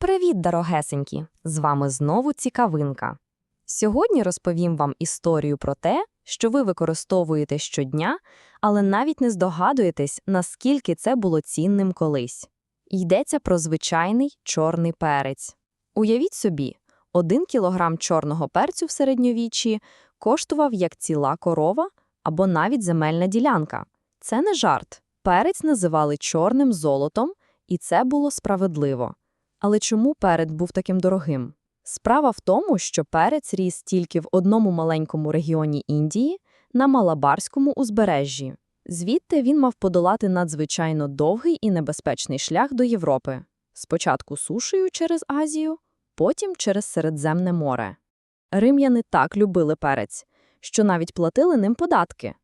Привіт, дорогесенькі! З вами знову цікавинка. Сьогодні розповім вам історію про те, що ви використовуєте щодня, але навіть не здогадуєтесь, наскільки це було цінним колись. Йдеться про звичайний чорний перець. Уявіть собі, один кілограм чорного перцю в середньовіччі коштував як ціла корова або навіть земельна ділянка. Це не жарт. Перець називали чорним золотом, і це було справедливо. Але чому перець був таким дорогим? Справа в тому, що перець ріс тільки в одному маленькому регіоні Індії на Малабарському узбережжі. Звідти він мав подолати надзвичайно довгий і небезпечний шлях до Європи. Спочатку сушею через Азію, потім через Середземне море. Рим'яни так любили перець, що навіть платили ним податки.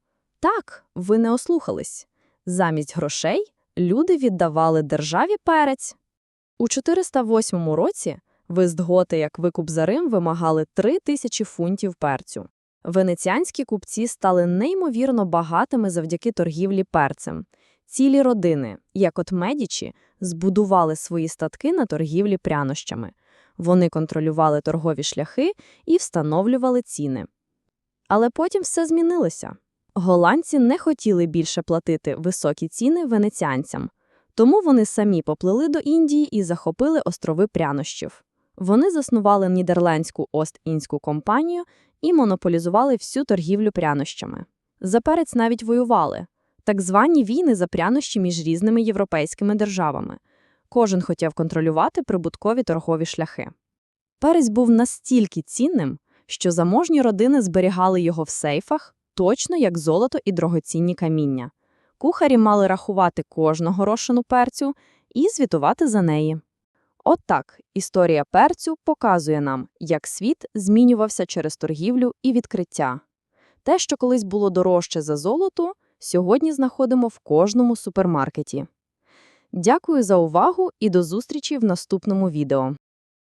Так, ви не ослухались. Замість грошей люди віддавали державі перець. У 408 році вестготи як викуп за Рим вимагали 3 тисячі фунтів перцю. Венеціанські купці стали неймовірно багатими завдяки торгівлі перцем. Цілі родини, як от Медічі, збудували свої статки на торгівлі прянощами. Вони контролювали торгові шляхи і встановлювали ціни. Але потім все змінилося. Голландці не хотіли більше платити високі ціни венеціанцям, тому вони самі поплили до Індії і захопили острови прянощів. Вони заснували нідерландську Ост-Індську компанію і монополізували всю торгівлю прянощами. За перець навіть воювали так звані війни за прянощі між різними європейськими державами. Кожен хотів контролювати прибуткові торгові шляхи. Перець був настільки цінним, що заможні родини зберігали його в сейфах, точно як золото і дорогоцінні каміння. Кухарі мали рахувати кожну горошину перцю і звітувати за неї. От історія перцю показує нам, як світ змінювався через торгівлю і відкриття. Те, що колись було дорожче за золото, сьогодні знаходимо в кожному супермаркеті. Дякую за увагу і до зустрічі в наступному відео.